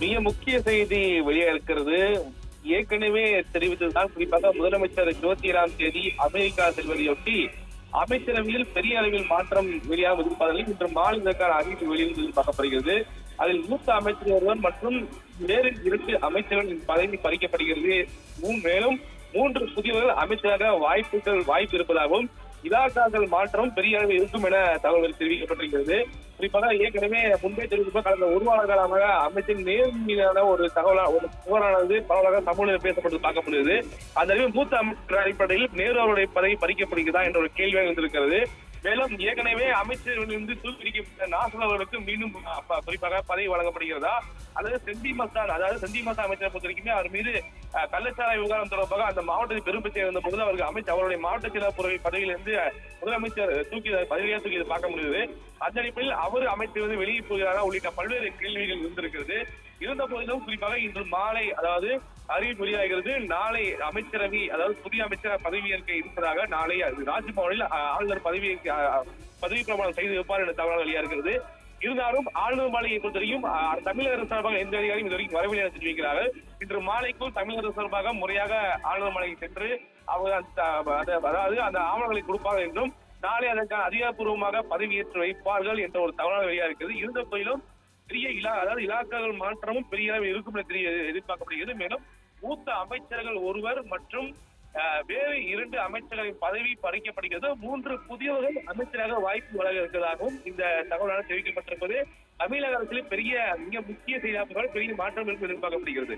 மிக முக்கிய செய்தி வெளியே இருக்கிறது. ஏற்கனவே தெரிவித்ததுதான் குறிப்பாக முதலமைச்சர் இருபத்தி தேதி அமெரிக்கா செல்வதையொட்டி அமைச்சரவையில் பெரிய அளவில் மாற்றம் வெளியாக இருப்பதால் இன்று மாலை இதற்கான அறிவிப்பு வெளியிட்டு பார்க்கப்படுகிறது அதில் மூத்த அமைச்சர் ஒருவர் மற்றும் வேறு இரண்டு அமைச்சர்கள் பதவி பறிக்கப்படுகிறது. மேலும் மூன்று புதியவர்கள் அமைச்சராக வாய்ப்புகள் வாய்ப்பு இருப்பதாகவும் இலாக்காக்கள் மாற்றம் பெரிய அளவில் இருக்கும் என தகவல் தெரிவிக்கப்பட்டிருக்கிறது. குறிப்பாக ஏற்கனவே முன்பே தெரிவித்த கடந்த ஒரு வார காலமாக அமைச்சர் நேர் மீதான ஒரு தகவலா ஒரு புகாரானது பரவலாக தமிழில் பேசப்பட்டு பார்க்கப்படுகிறது அந்த அளவில் மூத்த அமைச்சர் அடிப்படையில் நேரு அவருடைய பதவி பறிக்கப்படுகிறதா என்ற ஒரு கேள்வி வந்திருக்கிறது மேலும் ஏற்கனவே அமைச்சரிலிருந்து தூக்கிடிக்கப்பட்ட நாசல் அவர்களுக்கு மீண்டும் குறிப்பாக பதவி வழங்கப்படுகிறதா? அல்லது செந்தி மஸ்தான் அதாவது செந்தி மஸ்தான் அமைச்சரை பொறுத்த வரைக்குமே அவர் மீது கள்ளச்சாராய விவகாரம் தொடர்பாக அந்த மாவட்டத்தில் பெரும் பிரச்சனை இருந்த பொழுது அவருக்கு அமைச்சர் அவருடைய மாவட்ட செயலாளர் பதவியிலிருந்து முதலமைச்சர் தூக்கி பதவியாக தூக்கி பார்க்க முடியுது அந்த அடிப்படையில் அவர் அமைச்சர் வெளியே போகிறாரா உள்ளிட்ட பல்வேறு கேள்விகள் இருந்திருக்கிறது. இருந்த போதிலும் குறிப்பாக இன்று மாலை அதாவது அறிவிப்பு வெளியாகிறது நாளை அமைச்சரவை அதாவது புதிய அமைச்சர் பதவியேற்க இருப்பதாக நாளை ராஜ்பவனில் ஆளுநர் பதவி பதவி பிரமாணம் செய்து வைப்பார் என்ற தகவல் வெளியாக இருக்கிறது இருந்தாலும் ஆளுநர் மாளிகை பொறுத்தவரைக்கும் தமிழக அரசு சார்பாக எந்த அதிகாரியும் இதுவரைக்கும் வரவில்லை என தெரிவிக்கிறார்கள் இன்று மாலைக்குள் தமிழக அரசு சார்பாக முறையாக ஆளுநர் மாளிகை சென்று அவர் அந்த- அதாவது அந்த ஆவணங்களை கொடுப்பார்கள் என்றும் நாளை அதற்கான அதிகாரப்பூர்வமாக பதவியேற்று வைப்பார்கள் என்ற ஒரு தகவல் வெளியாக இருக்கிறது இருந்த போதிலும் பெரிய இலா அதாவது இலாக்காக்கள் மாற்றமும் பெரிய அளவில் இருக்கும் என தெரிய எதிர்பார்க்கப்படுகிறது. மேலும் மூத்த அமைச்சர்கள் ஒருவர் மற்றும் வேறு இரண்டு அமைச்சர்களின் பதவி பறிக்கப்படுகிறது. மூன்று புதியவர்கள் அமைச்சராக வாய்ப்பு வழங்க இருப்பதாகவும் இந்த தகவலால் தெரிவிக்கப்பட்டிருப்பது. தமிழக அரசில் பெரிய மிக முக்கிய செய்தியாக பெரிய மாற்றம் இருக்கும் எதிர்பார்க்கப்படுகிறது.